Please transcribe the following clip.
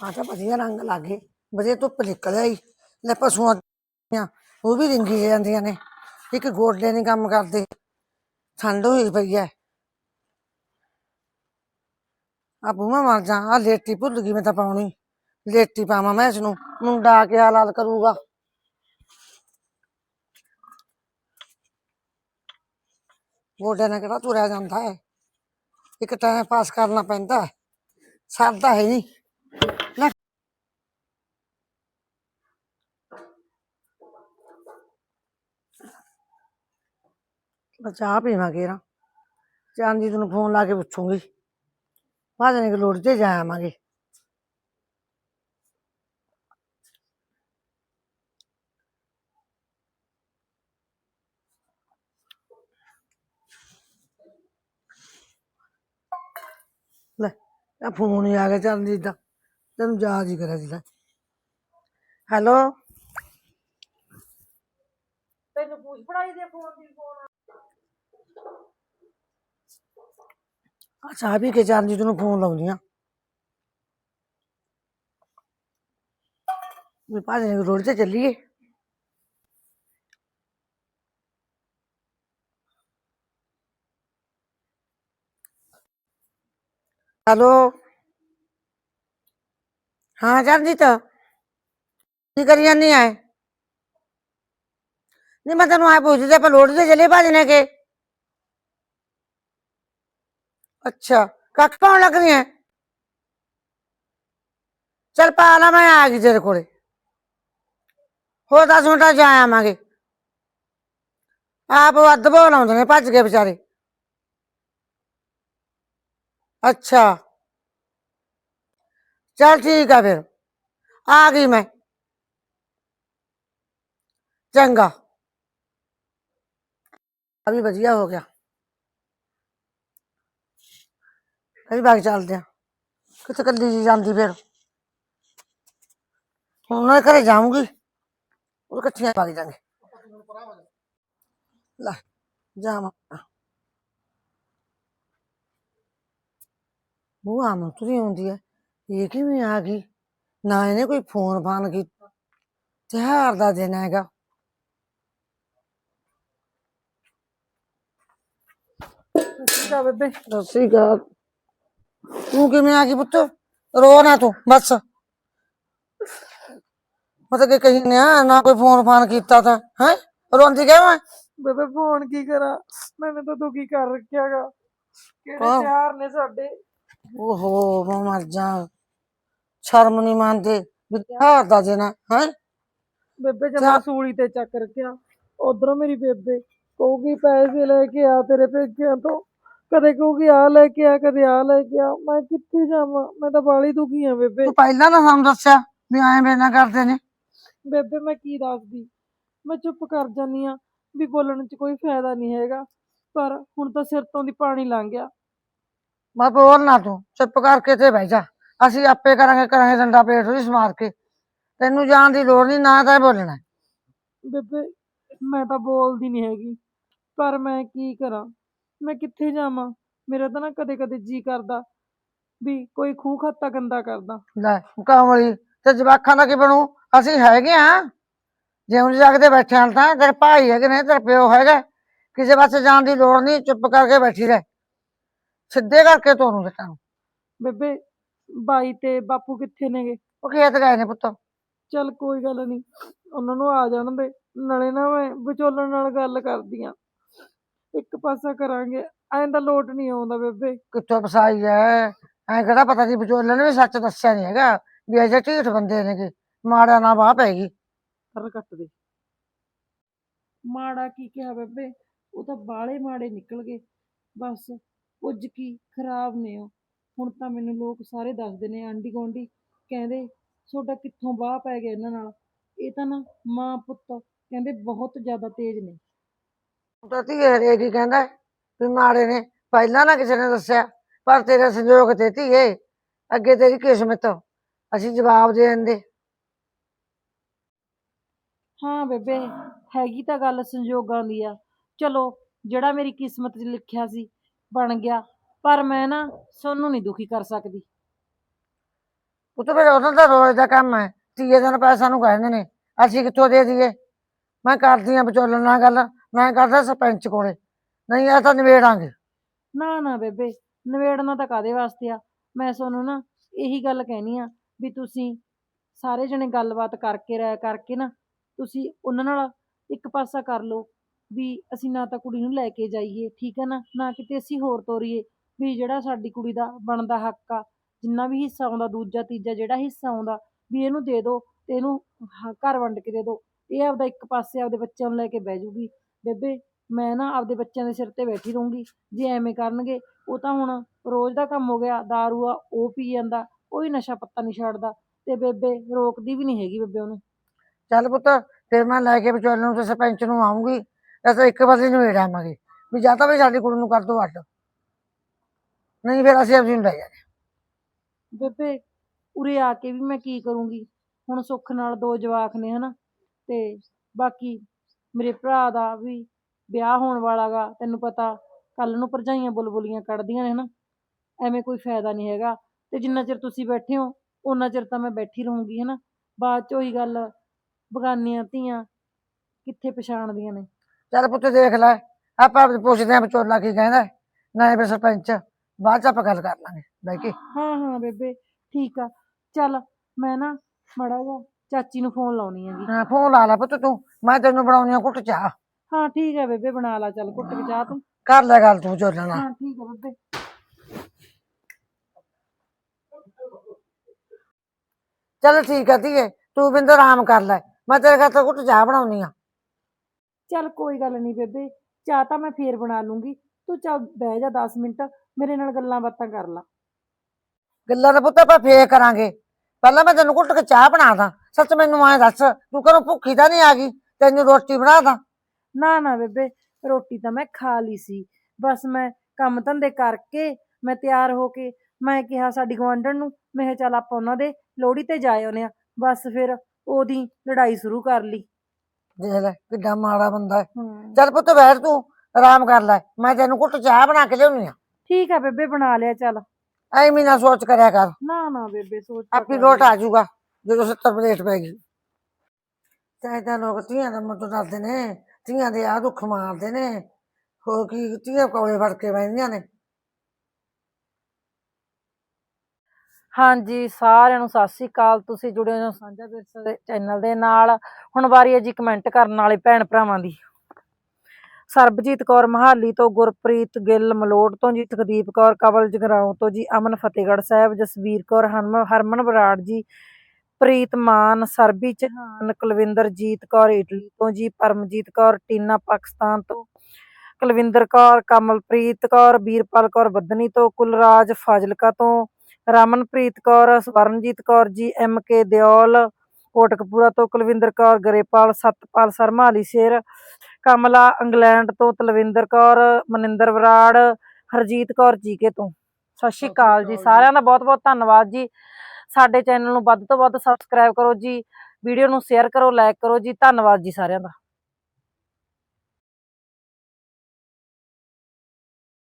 ਆ ਤਾਂ ਵਧੀਆ ਰੰਗ ਲੱਗੇ ਵਧੀਆ ਧੁੱਪ ਨਿਕਲ ਆਈ। ਲੈ ਪਸ਼ੂਆਂ ਦੀਆਂ ਉਹ ਵੀ ਰਿੰਗੀ ਜਾਂਦੀਆਂ ਨੇ। ਇੱਕ ਗੋਡੇ ਨਹੀਂ ਕੰਮ ਕਰਦੇ। ਠੰਡ ਹੋਈ ਪਈ ਐ। ਆ ਬੂਮਾ ਮਰ ਜਾ, ਆ ਲੇਟੀ ਭੁੱਲ ਗਈ ਮੈਂ ਤਾਂ ਪਾਉਣੀ। ਲੇਟੀ ਪਾਵਾਂ ਮੈਂ ਇਸ ਨੂੰ ਮੁੰਡਾ ਆ ਕੇ ਹਾਲਾਤ ਕਰੂਗਾ। ਗੋਡੇ ਨਾਲ ਕਿਹੜਾ ਤੁਰਿਆ ਜਾਂਦਾ ਹੈ ਇੱਕ ਟਾਈਮ ਪਾਸ ਕਰਨਾ ਪੈਂਦਾ ਹੈ ਸਰਦਾ ਹੈ ਨਹੀਂ ਲੈ ਮੈਂ ਚਾਹ ਪੀਵਾਂਗੇ ਨਾ। ਚਾਂਦੀ ਤੈਨੂੰ ਫੋਨ ਲਾ ਕੇ ਪੁੱਛੂੰਗੀ। ਭਾਜਣੇ ਕਿ ਲੋੜ ਤੇ ਜਾ ਆਵਾਂਗੇ। ਲੈ, ਆ ਫੋਨ ਹੀ ਆ ਗਿਆ ਚਰਨਜੀਤ ਦਾ। ਤੈਨੂੰ ਯਾਦ ਹੀ ਕਰਿਆ ਸੀ ਹੈਲੋ? ਤੈਨੂੰ ਪੁੱਛ ਪੜਾਈ ਦੇ ਫੋਨ ਦੀ ਫੋਨ। ਅੱਛਾ ਵੀ ਕੇ ਚਾਂਦੀ ਤੈਨੂੰ ਫੋਨ ਲਾਉਂਦੀ ਆ ਵੀ ਭਾਜੀ ਰੋਡ ਤੇ ਚੱਲੀਏ ਹੈਲੋ ਹਾਂ ਚਰਨਜੀਤ ਕੀ ਕਰੀ ਜਾਂਦੀ ਐ ਨਹੀਂ ਮੈਂ ਤੈਨੂੰ ਆ ਪੁੱਛਦੀ ਆਪਾਂ ਲੋੜ ਤੇ ਚੱਲੇ ਭਾਜੀ ਨੇ ਕੇ ਅੱਛਾ ਕੱਖ ਪਾਉਣ ਲੱਗ ਰਹੀ ਐ ਚੱਲ ਪਾ ਲਾ ਮੈਂ ਆ ਗਈ ਤੇਰੇ ਕੋਲੇ ਹੋਰ 10 ਮਿੰਟਾਂ 'ਚ ਜਾ ਆਵਾਂਗੇ ਆਪ ਵੱਧ ਬੋਲ ਆਉਂਦੇ ਨੇ ਭੱਜ ਗਏ ਵਿਚਾਰੇ ਅੱਛਾ ਚੱਲ ਠੀਕ ਆ ਫਿਰ ਆ ਗਈ ਮੈਂ ਚੰਗਾ ਆ ਵੀ ਵਧੀਆ ਹੋ ਗਿਆ ਕਈ ਬਾਗ ਚੱਲਦੇ ਆ ਕਿੱਥੇ ਕੱਲੀ ਜੀ ਜਾਂਦੀ ਫਿਰ? ਹੁਣ ਉਹਨਾਂ ਦੇ ਘਰੇ ਜਾਊਂਗੀ। ਉਹ ਇਕੱਠੀਆਂ ਵਗ ਜਾਣਗੇ। ਲੈ ਜਾਵਾਂ। ਉਹ ਆਮ ਤੁਰੀ ਆਉਂਦੀ ਹੈ। ਇਹ ਕਿਵੇਂ ਆ ਗਈ? ਨਾ ਇਹਨੇ ਕੋਈ ਫੋਨ ਫਾਨ ਕੀਤਾ। ਤਿਉਹਾਰ ਦਾ ਦਿਨ ਹੈਗਾ। ਠੀਕ ਆ ਬੇਬੇ। ਸਤਿ ਸ੍ਰੀ ਅਕਾਲ। ਤੂੰ ਕਿਵੇਂ ਆ ਗਈ ਪੁੱਤ ਰੋ ਨਾ ਤੂੰ ਬਸ ਮਤਲਬ ਕਿ ਕਹੀਂ ਨੇ ਨਾ ਕੋਈ ਫੋਨ ਫਾਨ ਕੀਤਾ ਤਾਂ ਹੈ ਰੋਂਦੀ ਕਿਉਂ ਹੈ ਬੇਬੇ ਫੋਨ ਕੀ ਕਰਾਂ ਮੈਨੂੰ ਤਾਂ ਦੁਖੀ ਕਰ ਰੱਖਿਆਗਾ ਕਿਹੜੇ ਹਾਂ। ਤਿਉਹਾਰ ਨੇ ਸਾਡੇ ਓਹੋ ਮੈਂ ਮਰ ਜਾ ਸ਼ਰਮ ਨਹੀਂ ਮੰਨਦੇ ਵੀ ਤਿਉਹਾਰ ਦਾ ਦਿਨ ਹੈ ਹੈਂ? ਬੇਬੇ ਜਦ ਜਾ- ਸੂਲੀ ਤੇ ਚੱਕ ਰੱਖਿਆ ਉਧਰੋਂ ਮੇਰੀ ਬੇਬੇ ਕਹੂਗੀ ਪੈਸੇ ਲੈ ਕੇ ਆ ਤੇਰੇ ਪੇਕਿਆਂ ਤੋਂ ਕਦੇ ਕਹੂਗੀ ਆ ਲੈ ਕੇ ਆ ਕਦੇ ਆ ਲੈ ਕੇ ਆ। ਮੈਂ ਕਿੱਥੇ ਜਾਵਾਂ? ਮੈਂ ਤਾਂ ਬਾਲੀ ਦੁਖੀ ਆ ਬੇਬੇ। ਤੂੰ ਪਹਿਲਾਂ ਨਾ ਸਾਨੂੰ ਦੱਸਿਆ ਵੀ ਐਂ ਮੇਨਾ ਕਰਦੇ ਨੇ। ਬੇਬੇ ਮੈਂ ਕੀ ਦੱਸਦੀ? ਮੈਂ ਚੁੱਪ ਕਰ ਜਾਨੀ ਆ ਵੀ ਬੋਲਣ 'ਚ ਕੋਈ ਫਾਇਦਾ ਨਹੀਂ ਹੈਗਾ। ਪਰ ਹੁਣ ਤਾਂ ਸਿਰ ਤੋਂ ਦੀ ਪਾਣੀ ਲੰਘ ਗਿਆ। ਮੈਂ ਬੋਲ ਨਾ ਤੂੰ ਚੁੱਪ ਕਰਕੇ ਤੇ ਬਹਿ ਜਾ। ਅਸੀਂ ਆਪੇ ਕਰਾਂਗੇ ਕਰਾਂਗੇ ਡੰਡਾ ਪੇਟ ਉਹਦੀ ਸਮਾਰ ਕੇ। ਤੈਨੂੰ ਜਾਣ ਦੀ ਲੋੜ ਨਹੀਂ ਨਾ ਤਾਂ ਬੋਲਣਾ। ਬੇਬੇ ਮੈਂ ਤਾਂ ਬੋਲਦੀ ਨਹੀਂ ਹੈਗੀ। ਪਰ ਮੈਂ ਕੀ ਕਰਾਂ? ਮੈਂ ਕਿੱਥੇ ਜਾਵਾਂ? ਮੇਰਾ ਤਾਂ ਨਾ ਕਦੇ ਕਦੇ ਜੀ ਕਰਦਾ ਵੀ ਕੋਈ ਖੂਹ ਖਾਤਾ ਗੰਦਾ ਕਰਦਾ। ਲੈ ਕਾਮਲੀ ਤੇ ਜਵਾਖਾਂ ਦਾ ਕੀ ਬਣੂ? ਅਸੀਂ ਹੈਗੇ ਆ। ਜਿਉਂ ਜਗਦੇ ਬੈਠੇ ਹਾਂ ਤਾਂ ਤੇਰੇ ਭਾਈ ਹੈਗੇ ਨੇ ਤੇਰੇ ਪਿਓ ਹੈਗਾ। ਕਿਸੇ ਪਾਸੇ ਜਾਣ ਦੀ ਲੋੜ ਨਹੀਂ ਚੁੱਪ ਕਰਕੇ ਬੈਠੀ ਰਹਿ। ਸਿੱਧੇ ਕਰਕੇ ਤੋਨੂੰ ਦਿੱਤਾ ਨੂੰ ਬੇਬੇ ਬਾਈ ਤੇ ਬਾਪੂ ਕਿੱਥੇ ਨੇਗੇ? ਉਹ ਖੇਤ ਗਏ ਨੇ ਪੁੱਤ। ਚੱਲ ਕੋਈ ਗੱਲ ਨਹੀਂ ਉਹਨਾਂ ਨੂੰ ਆ ਜਾਣ ਦੇ। ਨਾਲੇ ਨਾ ਮੈਂ ਵਿਚੋਲਣ ਨਾਲ ਗੱਲ ਕਰਦੀ ਆ। ਇੱਕ ਪਾਸਾ ਕਰਾਂਗੇ। ਐਂ ਤਾਂ ਲੋਟ ਨਹੀਂ ਆਉਂਦਾ ਬੇਬੇ। ਕਿੱਥੋਂ ਫਸਾਈ ਐ? ਐਂ ਕਿਹੜਾ ਪਤਾ ਸੀ ਵਿਚੋਲੇ ਨੇ ਵੀ ਸੱਚ ਦੱਸਿਆ ਨਹੀਂ ਹੈਗਾ ਵੀ ਅਜੇ ਢੀਠ ਬੰਦੇ ਨੇ ਕਿ ਮਾੜਾ ਨਾ ਬਾਹ ਪੈਗੀ ਕਰ ਕੱਟ ਦੇ। ਮਾੜਾ ਕੀ ਕਿਹਾ ਬੇਬੇ? ਉਹ ਤਾਂ ਬਾਲੇ ਮਾੜੇ ਨਿਕਲ ਗਏ। ਬਸ ਕੁਝ ਕੀ ਖਰਾਬ ਨੇ ਉਹ। ਹੁਣ ਤਾਂ ਮੈਨੂੰ ਲੋਕ ਸਾਰੇ ਦੱਸਦੇ ਨੇ ਆਂਢੀ ਗੁਆਂਢੀ ਕਹਿੰਦੇ ਤੁਹਾਡਾ ਕਿੱਥੋਂ ਬਾਹ ਪੈ ਗਿਆ ਇਹਨਾਂ ਨਾਲ। ਇਹ ਤਾਂ ਨਾ ਮਾਂ ਪੁੱਤ ਕਹਿੰਦੇ ਬਹੁਤ ਜ਼ਿਆਦਾ ਤੇਜ਼ ਨੇ। ਤਾਂ ਧੀਏ ਰੇ ਕੀ ਕਹਿੰਦਾ ਹੈ? ਵੀ ਮਾੜੇ ਨੇ ਪਹਿਲਾਂ ਨਾ ਕਿਸੇ ਨੇ ਦੱਸਿਆ ਪਰ ਤੇਰੇ ਸੰਜੋਗ ਤੇ ਧੀਏ ਅੱਗੇ ਤੇਰੀ ਕਿਸਮਤ ਅਸੀਂ ਜਵਾਬ ਦੇ ਦਿੰਦੇ। ਹਾਂ ਬੇਬੇ ਹੈਗੀ ਤਾਂ ਗੱਲ ਸੰਜੋਗਾਂ ਦੀ ਆ। ਚਲੋ ਜਿਹੜਾ ਮੇਰੀ ਕਿਸਮਤ 'ਚ ਲਿਖਿਆ ਸੀ ਬਣ ਗਿਆ ਪਰ ਮੈਂ ਨਾ ਸੋਨੂੰ ਨਹੀਂ ਦੁਖੀ ਕਰ ਸਕਦੀ। ਉਹ ਤਾਂ ਫਿਰ ਉਹਨਾਂ ਦਾ ਰੋਜ਼ ਦਾ ਕੰਮ ਹੈ ਤੀਏ ਦਿਨ ਪੈਸਾ ਨੂੰ ਕਹਿੰਦੇ ਨੇ ਅਸੀਂ ਕਿੱਥੋਂ ਦੇ ਦਈਏ? ਮੈਂ ਕਰਦੀ ਆ ਵਿਚੋਲਣ ਨਾਲ ਗੱਲ ਮੈਂ ਕਰਦਾ ਸਰਪੰਚ ਕੋਲੇ, ਨਹੀਂ ਇਹ ਤਾਂ ਨਿਬੇੜਾਂਗੇ। ਨਾ ਨਾ ਬੇਬੇ ਨਵੇੜਨਾ ਤਾਂ ਕਾਦੇ ਵਾਸਤੇ ਆ? ਮੈਂ ਤੁਹਾਨੂੰ ਨਾ ਇਹੀ ਗੱਲ ਕਹਿਣੀ ਆ ਵੀ ਤੁਸੀਂ ਸਾਰੇ ਜਣੇ ਗੱਲਬਾਤ ਕਰਕੇ ਰਹਿ, ਕਰਕੇ ਨਾ ਤੁਸੀਂ ਉਹਨਾਂ ਨਾਲ ਇੱਕ ਪਾਸਾ ਕਰ ਲਓ ਵੀ ਅਸੀਂ ਨਾ ਤਾਂ ਕੁੜੀ ਨੂੰ ਲੈ ਕੇ ਜਾਈਏ, ਠੀਕ ਹੈ ਨਾ? ਨਾ ਕਿਤੇ ਅਸੀਂ ਹੋਰ ਤੋਰੀਏ ਵੀ ਜਿਹੜਾ ਸਾਡੀ ਕੁੜੀ ਦਾ ਬਣਦਾ ਹੱਕ ਆ, ਜਿੰਨਾ ਵੀ ਹਿੱਸਾ ਆਉਂਦਾ, ਦੂਜਾ, ਤੀਜਾ ਜਿਹੜਾ ਹਿੱਸਾ ਆਉਂਦਾ, ਵੀ ਇਹਨੂੰ ਦੇ ਦਿਓ ਤੇ ਇਹਨੂੰ ਹ- ਘਰ ਵੰਡ ਕੇ ਦੇ ਦਿਓ ਇਹ ਆਪਦਾ ਇੱਕ ਪਾਸੇ ਆਪਦੇ ਬੱਚਿਆਂ ਨੂੰ ਲੈ ਕੇ ਬਹਿ ਜੂਗੀ। ਬੇਬੇ ਮੈਂ ਨਾ ਆਪਦੇ ਬੱਚਿਆਂ ਦੇ ਸਿਰ ਤੇ ਬੈਠੀ ਰਹੂੰਗੀ ਜੇ ਐਵੇਂ ਕਰਨਗੇ ਉਹ ਤਾਂ ਹੁਣ ਰੋਜ਼ ਦਾ ਕੰਮ ਹੋ ਗਿਆ दारू ਆ ਉਹ ਪੀ ਜਾਂਦਾ ਕੋਈ ਨਸ਼ਾ ਪੱਤਾ ਨਹੀਂ ਛੱਡਦਾ ਤੇ ਬੇਬੇ ਰੋਕਦੀ ਵੀ ਨਹੀਂ ਹੈਗੀ ਬੇਬੇ ਉਹਨੂੰ। ਚੱਲ ਪੁੱਤ ਫਿਰ ਮੈਂ ਲੈ ਕੇ ਵਿਚੋਲਣ ਨੂੰ ਤੇ ਸਰਪੰਚ ਨੂੰ ਆਉਂਗੀ ਅਸੀਂ ਇੱਕ ਵਾਰੀ ਨਿਬੇੜ ਆਵਾਂਗੇ ਵੀ ਜਾਂ ਤਾਂ ਵੀ ਸਾਡੀ ਕੁੜੀ ਨੂੰ ਕਰ ਦੋ ਅੱਡ। ਨਹੀਂ ਫਿਰ ਅਸੀਂ ਆਪਣੀ ਨੂੰ ਲੈ ਜਾਣਾ ਬੇਬੇ ਉਰੇ ਆ ਕੇ ਵੀ ਮੈਂ ਕੀ ਕਰੂੰਗੀ? ਹੁਣ ਸੁੱਖ ਨਾਲ ਦੋ ਜਵਾਕ ਨੇ ਹਨਾ? ਤੇ ਬਾਕੀ ਮੇਰੇ ਭਰਾ ਦਾ ਵੀ ਵਿਆਹ ਹੋਣ ਵਾਲਾ ਗਾ ਤੈਨੂੰ ਪਤਾ ਕੱਲ ਨੂੰ ਭਰਜਾਈਆਂ ਬੁਲਬੁਲੀਆਂ ਕੱਢਦੀਆਂ ਨੇ ਹਨਾ ਐਵੇਂ ਕੋਈ ਫਾਇਦਾ ਨਹੀਂ ਹੈਗਾ ਤੇ ਜਿੰਨਾ ਚਿਰ ਤੁਸੀਂ ਬੈਠੇ ਹੋ ਉਹਨਾਂ ਚਿਰ ਤਾਂ ਮੈਂ ਬੈਠੀ ਰਹੂੰਗੀ ਹਨਾ ਬਾਅਦ ਚ ਉਹੀ ਗੱਲ ਬਗਾਨੀਆਂ ਧੀਆਂ ਕਿੱਥੇ ਪਛਾਣਦੀਆਂ ਨੇ ਚੱਲ ਪੁੱਤ ਦੇਖ ਲੈ ਆਪਾਂ ਪੁੱਛਦੇ ਆਂ ਵਿਚੋਲਾ ਕੀ ਕਹਿੰਦਾ ਹੈ। ਫਿਰ ਸਰਪੰਚ ਬਾਅਦ ਚ ਆਪਾਂ ਗੱਲ ਕਰ ਲਾਂਗੇ ਬਹਿ ਕੇ ਹਾਂ ਹਾਂ ਬੇਬੇ ਠੀਕ ਆ ਚੱਲ ਮੈਂ ਨਾ ਮੜਾ ਜਾ ਚਾਚੀ ਨੂੰ ਫੋਨ ਲਾਉਣੀ ਹੈਗੀ ਹਾਂ ਫੋਨ ਲਾ ਲੈ ਪੁੱਤ ਤੂੰ। ਮੈਂ ਤੈਨੂੰ ਬਣਾਉਣੀ ਆ ਕੁੱਟ ਚਾਹ। ਹਾਂ ਠੀਕ ਹੈ ਬੇਬੇ ਬਣਾ ਲਾ ਚੱਲ ਕੁੱਟ ਕੇ ਚਾਹ ਤੂੰ। ਕਰ ਲੈ ਗੱਲ ਤੂੰ ਵਿਚੋਲਣ ਨਾਲ। ਹਾਂ ਠੀਕ ਹੈ ਬੇਬੇ। ਚੱਲ ਠੀਕ ਆ ਧੀਏ ਤੂੰ ਬਿੰਦ ਆਰਾਮ ਕਰ ਲੈ। ਮੈਂ ਤੇਰੇ ਖਾਤਰ ਕੁੱਟ ਚਾਹ ਬਣਾਉਣੀ ਆ। ਚੱਲ ਕੋਈ ਗੱਲ ਨਹੀਂ ਬੇਬੇ ਚਾਹ ਤਾਂ ਮੈਂ ਫੇਰ ਬਣਾ ਲੂੰਗੀ। ਤੂੰ ਚੱਲ ਬਹਿ ਜਾ 10 ਮਿੰਟ ਮੇਰੇ ਨਾਲ ਗੱਲਾਂ ਬਾਤਾਂ ਕਰ ਲਾ। ਗੱਲਾਂ ਦਾ ਪੁੱਤ ਆਪਾਂ ਫੇਰ ਕਰਾਂਗੇ। ਪਹਿਲਾਂ ਮੈਂ ਤੈਨੂੰ ਕੁੱਟ ਕੇ ਚਾਹ ਬਣਾ ਦਾਂ। ਸੱਚ ਮੈਨੂੰ ਐਂ ਦੱਸ ਤੂੰ ਘਰੋਂ ਭੁੱਖੀ ਤਾਂ ਨਹੀਂ ਆ ਗਈ? ਤੈਨੂੰ ਰੋਟੀ ਬਣਾ ਦਾਂ? ਨਾ ਨਾ ਬੇਬੇ ਰੋਟੀ ਤਾਂ ਮੈਂ ਖਾ ਲਈ ਸੀ। ਬਸ ਮੈਂ ਕੰਮ ਧੰਦੇ ਕਰਕੇ ਮੈਂ ਤਿਆਰ ਹੋ ਕੇ ਮੈਂ ਕਿਹਾ ਸਾਡੀ ਗੁਆਂਢਣ ਨੂੰ ਮੈਂ ਕਿਹਾ ਚੱਲ ਆਪਾਂ ਉਹਨਾਂ ਦੇ ਲੋਹੜੀ ਤੇ ਜਾਏ ਆਉਂਦੇ ਆ ਬਸ ਫਿਰ ਉਹਦੀ ਲੜਾਈ ਸ਼ੁਰੂ ਕਰ ਲਈ। ਦੇਖ ਲੈ ਕਿੱਡਾ ਮਾੜਾ ਬੰਦਾ ਹੈ। ਚੱਲ ਪੁੱਤ ਬੈਠ ਤੂੰ ਆਰਾਮ ਕਰ ਲੈ। ਮੈਂ ਤੈਨੂੰ ਕੁੱਟ ਚਾਹ ਬਣਾ ਕੇ ਲਿਆਉਣੀ ਆ। ਠੀਕ ਆ ਬੇਬੇ ਬਣਾ ਲਿਆ ਚੱਲ। ਐਵੇਂ ਨਾ ਸੋਚ ਕਰਿਆ ਕਰ। ਨਾ ਨਾ ਬੇਬੇ ਸੋਚ ਤਾਂ ਆਪੀ ਕਰ ਲੋਟ। ਆ ਜਾਊਗਾ। ਜਦੋਂ 70 ਪਲੇਟ ਪੈ ਗਈ। ਚਾਹੇ ਤਾਂ ਲੋਕ ਧੀਆਂ ਦਾ ਮੁੱਦ ਡਰਦੇ ਨੇ, ਧੀਆਂ ਦੇ ਆ ਦੁੱਖ ਮਾਰਦੇ ਨੇ ਹੋ ਕੀ ਧੀਆਂ ਕੋਲੇ ਫੜ ਕੇ ਬੈਠੀਆਂ ਨੇ। ਹਾਂਜੀ, ਸਾਰਿਆਂ ਨੂੰ ਸਤਿ ਸ੍ਰੀ ਅਕਾਲ, ਤੁਸੀਂ ਜੁੜੇ ਹੋ ਸਾਂਝਾ ਵਿਰਸਾ ਦੇ ਚੈਨਲ ਦੇ ਨਾਲ। ਹੁਣ ਵਾਰੀ ਹੈ ਜੀ ਕਮੈਂਟ ਕਰਨ ਵਾਲੇ ਭੈਣ ਭਰਾਵਾਂ ਦੀ। ਸਰਬਜੀਤ ਕੌਰ ਮਹਾਲੀ ਤੋਂ ਗੁਰਪ੍ਰੀਤ ਗਿੱਲ ਮਲੋਟ ਤੋਂ ਜੀ ਤਕਦੀਪ ਕੌਰ ਕਵਲ ਜਗਰਾਉਂ ਤੋਂ ਜੀ, ਅਮਨ ਫਤਿਹਗੜ੍ਹ ਸਾਹਿਬ, ਜਸਵੀਰ ਕੌਰ ਹਰਮਨ ਬਰਾੜ ਜੀ ਪ੍ਰੀਤ ਮਾਨ ਸਰਬੀ ਚਹਾਨ ਕੁਲਵਿੰਦਰਜੀਤ ਕੌਰ ਇਟਲੀ ਤੋਂ ਜੀ ਪਰਮਜੀਤ ਕੌਰ ਟੀਨਾ ਪਾਕਿਸਤਾਨ ਤੋਂ ਕੁਲਵਿੰਦਰ ਕੌਰ ਕਮਲਪ੍ਰੀਤ ਕੌਰ ਵੀਰਪਾਲ ਕੌਰ ਬੱਦਨੀ ਤੋਂ ਕੁਲਰਾਜ ਫਾਜ਼ਿਲਕਾ ਤੋਂ ਰਮਨਪ੍ਰੀਤ ਕੌਰ ਸਵਰਨਜੀਤ ਕੌਰ ਜੀ ਐਮ ਕੇ ਦਿਓਲ ਕੋਟਕਪੂਰਾ ਤੋਂ ਕੁਲਵਿੰਦਰ ਕੌਰ ਗਰੇਪਾਲ ਸਤਪਾਲ ਸ਼ਰਮਾ ਅਲੀ ਸ਼ੇਰ ਕਮਲਾ ਇੰਗਲੈਂਡ ਤੋਂ ਤਲਵਿੰਦਰ ਕੌਰ ਮਨਿੰਦਰ ਬਰਾੜ ਹਰਜੀਤ ਕੌਰ ਜੀਕੇ ਤੋਂ। ਸਤਿ ਸ਼੍ਰੀ ਅਕਾਲ ਜੀ ਸਾਰਿਆਂ ਦਾ ਬਹੁਤ ਬਹੁਤ ਧੰਨਵਾਦ ਜੀ। ਸਾਡੇ ਚੈਨਲ ਨੂੰ ਵੱਧ ਤੋਂ ਵੱਧ ਸਬਸਕ੍ਰਾਈਬ ਕਰੋ ਜੀ। ਵੀਡੀਓ ਨੂੰ ਸ਼ੇਅਰ ਕਰੋ ਲਾਈਕ ਕਰੋ ਜੀ। ਧੰਨਵਾਦ ਜੀ ਸਾਰਿਆਂ ਦਾ।